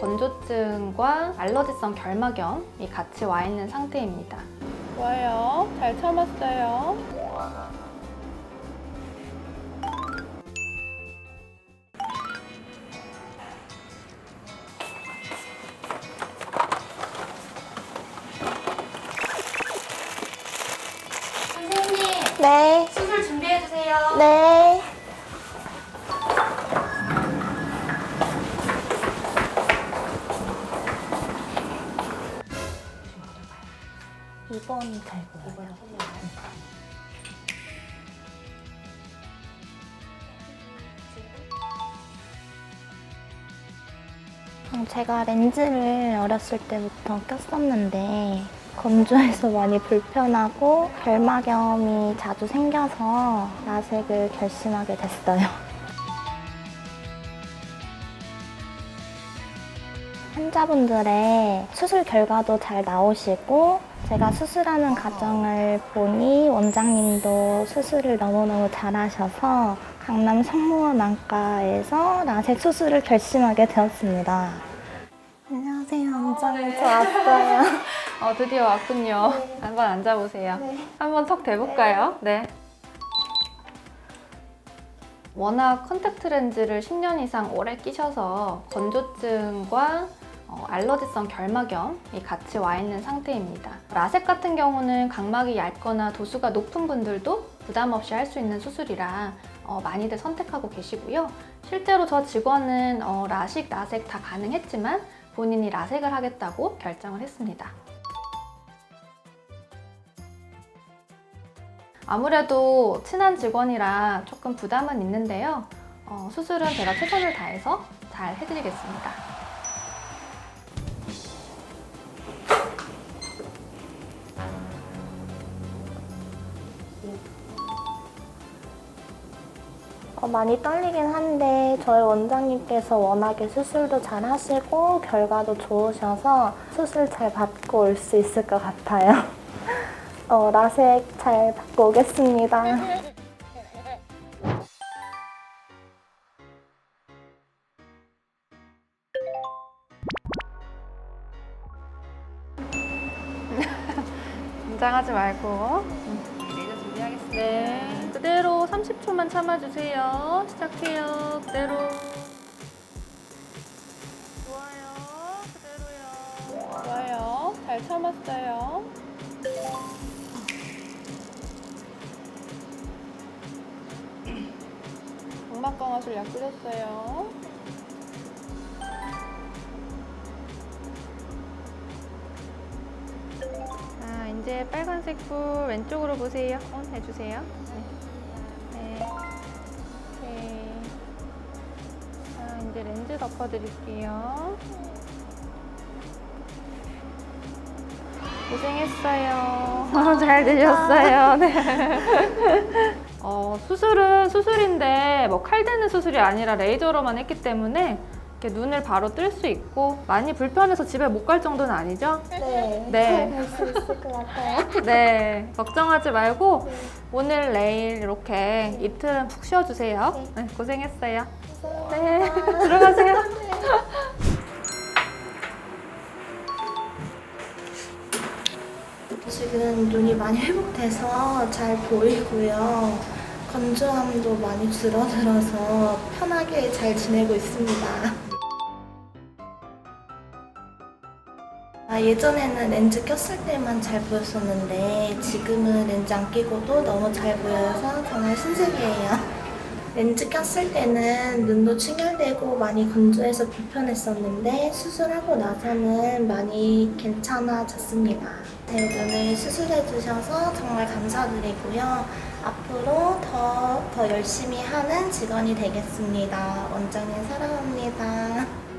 건조증과 알러지성 결막염이 같이 와 있는 상태입니다. 좋아요. 잘 참았어요. 선생님, 네, 수술 준비해주세요. 네. 이번이 잘 보여요. 음, 제가 렌즈를 어렸을 때부터 꼈었는데 건조해서 많이 불편하고 결막염이 자주 생겨서 라섹을 결심하게 됐어요. 환자분들의 수술 결과도 잘 나오시고 제가 수술하는 과정을 보니 원장님도 수술을 너무너무 잘하셔서 강남 성모원 안과에서 라섹 수술을 결심하게 되었습니다. 안녕하세요, 원장님. 저 왔어요. 어, 드디어 왔군요. 한번 앉아보세요. 한번 턱 대볼까요? 네. 워낙 컨택트 렌즈를 10년 이상 오래 끼셔서 건조증과 어, 알러지성 결막염이 같이 와 있는 상태입니다. 라섹 같은 경우는 각막이 얇거나 도수가 높은 분들도 부담 없이 할 수 있는 수술이라 어, 많이들 선택하고 계시고요. 실제로 저 직원은 어, 라식, 라섹 다 가능했지만 본인이 라섹을 하겠다고 결정을 했습니다. 아무래도 친한 직원이라 조금 부담은 있는데요. 어, 수술은 제가 최선을 다해서 잘 해드리겠습니다. 어, 많이 떨리긴 한데 저희 원장님께서 워낙에 수술도 잘 하시고 결과도 좋으셔서 수술 잘 받고 올 수 있을 것 같아요. 어, 라섹 잘 받고 오겠습니다. 긴장하지 말고. 30초만 참아주세요. 시작해요. 그대로. 좋아요. 그대로요. 좋아요. 잘 참았어요. 강화술 약 끓였어요. 자, 이제 빨간색 불 왼쪽으로 보세요. 온 해주세요. 네. 이제 렌즈 덮어드릴게요. 고생했어요. 잘 되셨어요. 네. 어, 수술은 수술인데 뭐 칼 대는 수술이 아니라 레이저로만 했기 때문에 이렇게 눈을 바로 뜰 수 있고 많이 불편해서 집에 못 갈 정도는 아니죠? 네, 네. 잘할수 있을 것 같아요. 네, 걱정하지 말고 오늘 내일 이렇게 이틀은 푹 쉬어주세요. 네, 고생했어요. 네, 들어가세요. 지금 눈이 많이 회복돼서 잘 보이고요. 건조함도 많이 줄어들어서 편하게 잘 지내고 있습니다. 아, 예전에는 렌즈 꼈을 때만 잘 보였었는데 지금은 렌즈 안 끼고도 너무 잘 보여서 정말 신세계예요. 렌즈 꼈을 때는 눈도 충혈되고 많이 건조해서 불편했었는데 수술하고 나서는 많이 괜찮아졌습니다. 제 눈을 수술해 주셔서 정말 감사드리고요. 앞으로 더, 더 열심히 하는 직원이 되겠습니다. 원장님 사랑합니다.